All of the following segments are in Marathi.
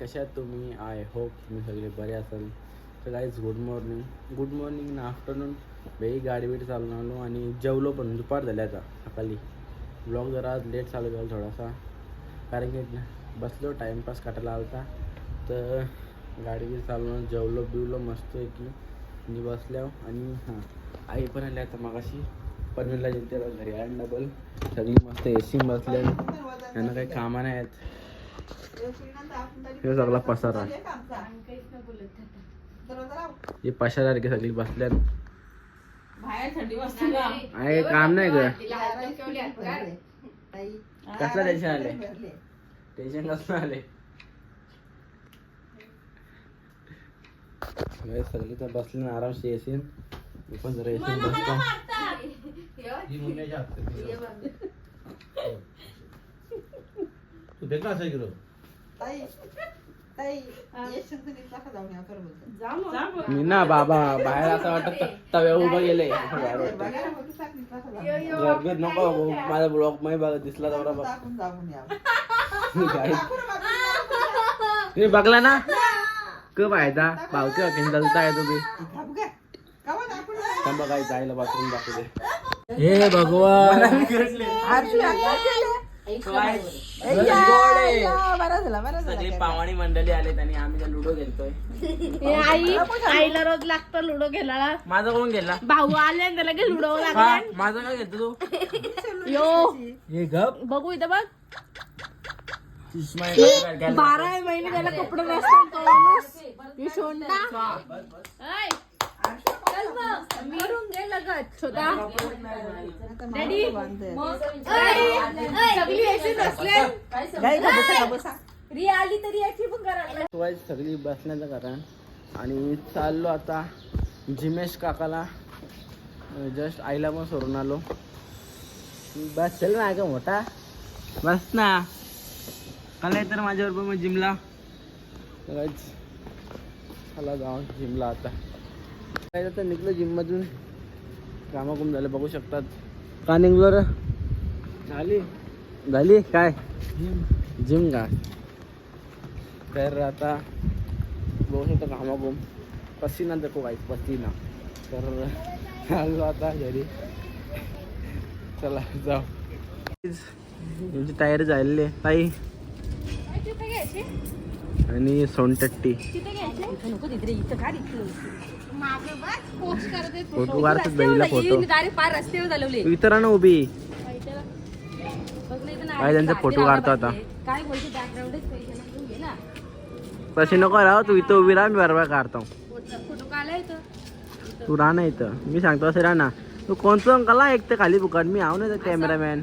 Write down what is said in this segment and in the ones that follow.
कशा आहात तुम्ही? आय होप तुम्ही सगळे बरे असाल. तर guys good morning good morning ना आफ्टरनून वेळी गाडी बिडी चालून आलो आणि जेवलो पण दुपार झाल्या आता सकाळी. ब्लॉग जरा लेट चालू झाला थोडासा. कारण की बसलो टाईमपास काटायला आलता. तर गाडी बी चालवून जेवलो बिवलो मस्त आहे की मी बसल्यावर आणि हां आई पण आल्या आता मगाशी. पनवेलला गेली घरी आहे डबल सगळी मस्त ए सी बसल्या त्यांना काही कामं नाही आहेत हे सगळा पसारा. हे सगळी बाहेर थंडी वाजते का? आहे काम नाही ग. कसलं टेन्शन आले टेन्शन कसलं आले सगळी तर बसले ना आरामशी येशील. मी पण जरा येशील बसतो जा मग. मी ना बाबा बाहेर असं वाटत तव्या उभं गेले गर्दीत नको बघू. माझा ब्लॉगमध्ये बघ दिसला तेवढा बघ. तुम्ही बघला ना? क पाहायचा भावकी वाकीन चलता आहे तुम्ही. थांबा काय जायला बाथरूम दाखवते. हे भगवान. सगळी पावाणी मंडळी आले आणि आम्ही त्या लुडो खेळतोय. हे आई आईला रोज लागतं लुडो खेळायला. माझा कोण गेला? भाऊ आले आणि त्याला की लुडो का लागला माझा काय घेतो तू? यो. हे गप. बघू इथं बघ. बारा महिने त्याला कपडे नसतात तो माणूस. ही शोंडा ऐ, चल मग, करून घे लगत छोटा डॅडी सगळी अशी आली तरी याची पण करायला सगळी बसण्याचं कारण आणि चाललो आता जिमेश काकाला जस्ट आईला पण सोडून आलो बस चल ना का मोठा बस ना काल तर माझ्याबरोबर मग जिमला चला जाऊन जिमला आता काय आता निघलो जिममधून कामाकुम झालं बघू शकतात. का निघलो रे? झाली. झाली? काय? जिम का? तर आता बघू शकतो घामाघूम पसीना देखो गाईस पसीना. तर आलो आता घरी. चला जाऊ. तुमची तयारी झालेली आहे. ताई. आणि सोनटट्टी. फोटो काढतात बाईला फोटो. डायरेक्ट पार रस्त्यावर झालेले तू इतर ना उभी. काय त्यांचा फोटो काढतो आता. तशी नको राह तू इथं उभी राहा मी बरोबर काढतो. फोटो काढला इथं. तू राहा ना इथं. मी सांगतो असं राहा ना. तू कोणतं अंकाला एक तर खाली बुकाड मी आहो ना कॅमेरामॅन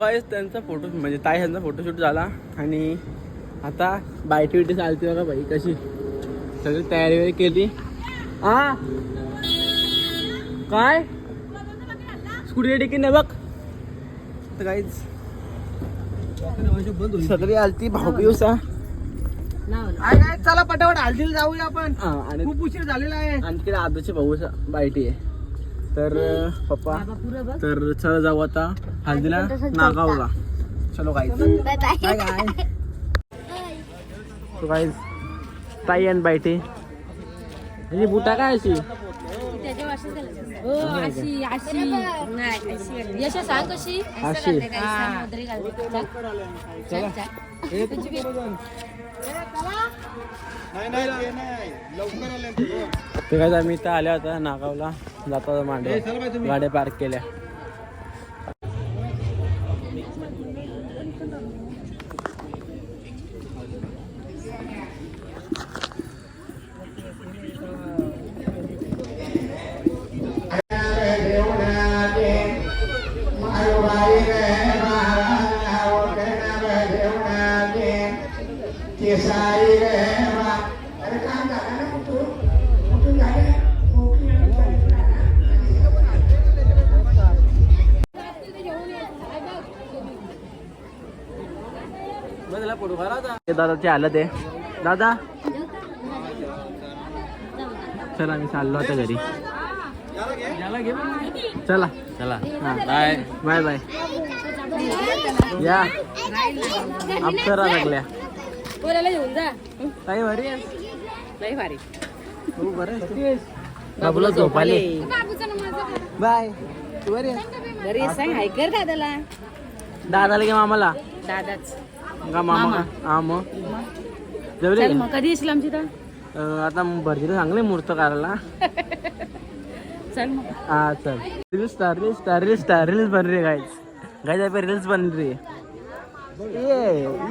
त्यांचा फोटो म्हणजे ताई ह्यांचा फोटोशूट झाला. आणि आता बायटी बिटी चालते बघा बाई कशी? सगळी तयारी वगैरे केली? हा काय? स्कूटी की नाही बघ? तर काहीच सगळी आलती भाऊ बिवसा चला पटापट हल्दीला जाऊया आपण. आणि खूप उशीर झालेला आहे. आणखी आदूचे भाऊ बायटी आहे. तर पप्पा तर चला जाऊ आता. हल्दीला नागावला. चलो काय काय तो काय ताई आणि बायटी ही बुटा काय अशी. हो, अशी. चल. ते काय आम्ही इथं आल्या होत्या नागावला. जाता मांडव गाड्या पार्क केल्या. ते दादाचे आलं ते दादा? चला मी चाललो आता घरी. चला. चला. बाय. Bye bye. या. अप्सरा लागल्या. बोलायला घेऊन जा. काही भारी आहे. लई भारी. हो बरं आहे. बाबूला झोपाले बाय. तू बरी आहे? घरी सांग. ऐकर दादाला. दादाला घे मामाला. दादाच. का मामा? का हा मग? जेवले? चल का? मग कधी येशील आमची तर? अं, आता भरतीला चांगले मुहूर्त करायला चल मग. हा चल. Reels star reels star reels star reels बन गाइस गाइस यहाँ पे रील्स बन है ये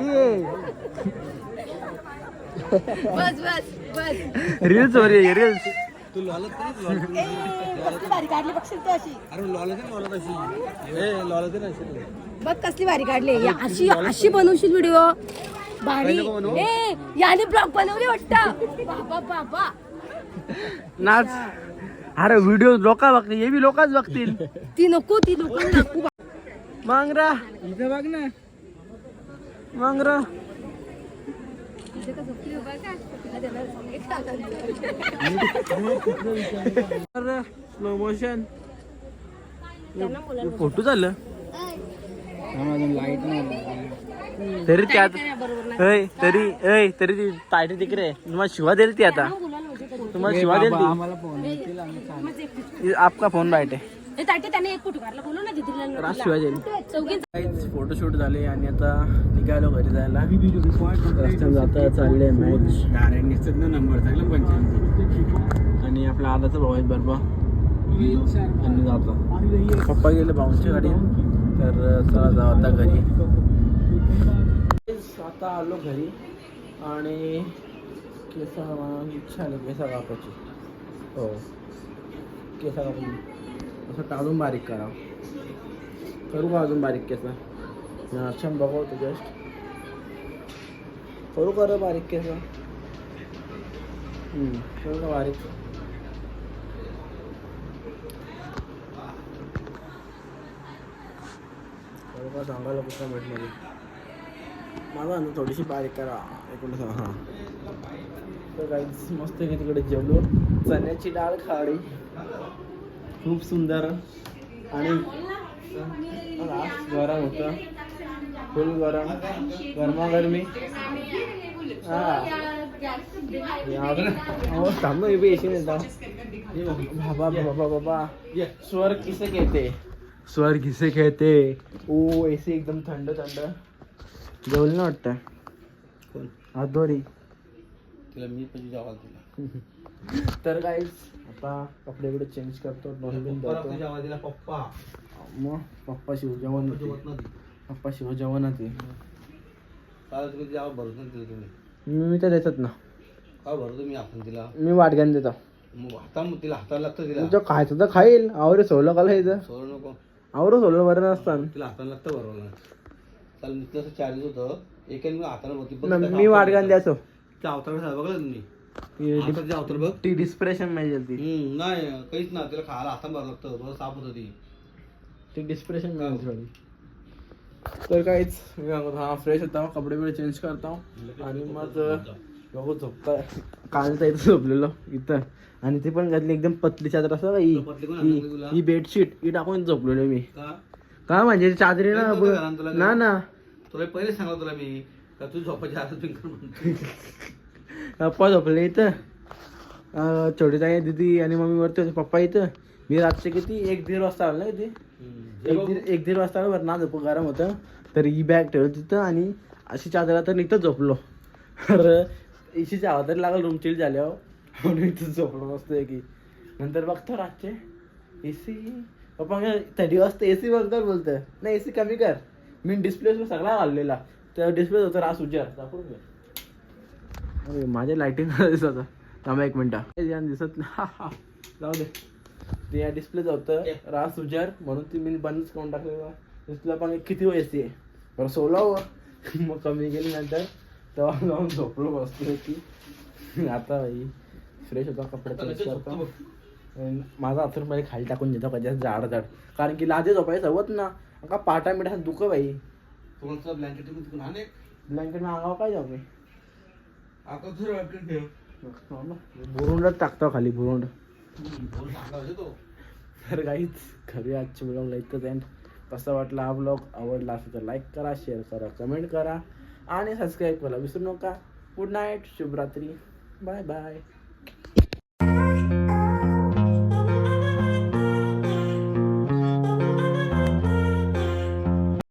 ये. बस बस बस. रील्स हो रही है रील्स भारी काढली बघशील तू अशी. बघ कसली भारी काढली या अशी अशी बनवशील व्हिडिओ भारी. ए याने ब्लॉग बनवली वाटतं. बाबा बाबा. नाच. अरे व्हिडिओ लोक बघतील हे बी लोकच बघतील. ती नको ती नको. मांगरा. इथं बघ ना. मांगरा. स्लो मोशन फोटो झालं? तरी त्यात ऐ तरी ऐ तरी ती ताटी तिकडे. तुम्हाला शिवा देईल ती आता. तुम्हाला शिवा देईल ती. आपका फोन राईट आहे. त्याने एक फोटो काढला बोलू ना दीदीला राज शिवा देईल चौघी फोटोशूट झाले आणि आता निघालो घरी जायला. रस्त्यात जाता चालले मॅच आणि आपला आदाचा भाऊ आहे बरोबर त्यांनी जातो. पप्पा गेले भाऊंच्या गाडी. तर चला जाऊ आता घरी. आता आलो घरी. आणि केसा इच्छा आली केसा कापायची हो. केसा कापून असं टाळून बारीक करा. करू का अजून बारीक केसा? मी बघा बघवतो जस्ट. करू का बारीक केसा? करू का बारीक? करू का सांगायला कुठं भेटणार? माझा ना थोडीशी बारीक करा. एकूण हां तर काही मस्त की तिकडे जेवलो. चण्याची डाळ खाडी. खूप सुंदर आणि गरम होतं. फुल गरम. गरमागरमी हा. अहो थांब ना, हे बी जाऊ. बाबा बाबा बाबा. स्वर किसे कहते? स्वर किसे कहते? ओ एसी एकदम थंड थंड. जेवली ना वाटतं? हातोरी तिला मी पण जावा तिला तर काहीच आता कपडे बिडे चेंज करतो दोन बिन धुतो. जावा तिला पप्पा. मग पप्पा होते नाही पप्पा शिवजेवण होते काल तुम्ही जावा भरत नाही तिला तुम्ही. मी मी तर देतात ना. मी आपण तिला? मी वाटग्यान देतो. हाता तिला हाताला लागतं तिला? तुमचं खायचं तर खाईल. आवरे सोलं का खायचं सोड नको. आवरं सोलं बरं नसतं. तिला हाताला लागतं भरवायला चाल मी तसं चार्ज होतं. एकाने मी हाताला होती मी अवतार बघ. द्यायचो. त्या अवताराकडे बघलं तुम्ही? ती हाताचे अवतार बघ. ती डिस्प्रेशन पाहिजे ती हम्म, नाही काहीच ना तिला खायला हाताला भरावं लागतं बरं साफ होतं ती. ती डिस्प्रेशन मिळाली थोडी तर काहीच मी काय म्हणतो, हा फ्रेश होता कपडे बिडे चेंज करतो. आणि मग बघू झोपता काल तर इथं झोपलेलो इथं. आणि ती पण घातली एकदम पतली चादर असं का ही? पतली कोण ही- तुला? ही बेडशीट ही टाकून झोपलेलो मी. का? का म्हणजे चादरी ना नव्हतं का घरात तुला ना ना. तुला पहिले सांगलं तुला मी का तू झोपायच्या हातात पिंकर म्हणतो पप्पा झोपले इथं. छोटी ताई दिदी आणि मम्मी वरती होते पप्पा इथं. मी रातचे किती? एक दीड वाजता आलो ना हम्म. एक दीड एक दीड वाजता आलो बरं ना झोप गरम होतं. तर ही बॅग ठेवली तिथं आणि अशी चादर तर इथं झोपलो. तर इशीची हवा तरी लागल रूम चिल झाल्यावर. म्हणून इथं झोपलो मस्त की नंतर बघतो रातचे. ए सी पप्पा थर्टी वाजता ए सी बघतो बोलतं नाही ए सी कमी कर. मी डिस्प्ले सगळा घाललेला त्या डिस्प्ले होता रास उज्जर. दाखवून घे अरे माझ्या लाईटिंग दिसत थांबा एक मिनटं. दिसत. जाऊ दे. ते या डिस्प्लेच होतं. रास उजार म्हणून ती मी बंदच करून टाकलेलं डिस्प्ले पण किती एसी आहे? बरं सोलावं मग कमी गेली नंतर. तेव्हा जाऊन झोपलो बसतो की आता भाई फ्रेश होता कपडे चेंज करतो. माझा अथरून पहिले खाली टाकून देतो कधी जाड जाड. कारण की लाजे झोपायचं हवत ना. का पाटा मिठा दुख भाई तुमचं ब्लँकेट ब्लँकेट अंगावर काय जाऊ मी? आता दुसरं ठेव. टाकतो खाली बुरुंड तर काहीच घरी आजच्या ब्लॉगला इथंच एंड कसा वाटला हा ब्लॉग आवडला असेल तर लाईक करा शेअर करा कमेंट करा. आणि सबस्क्राईब करायला विसरू नका. गुड नाईट शुभरात्री. Bye bye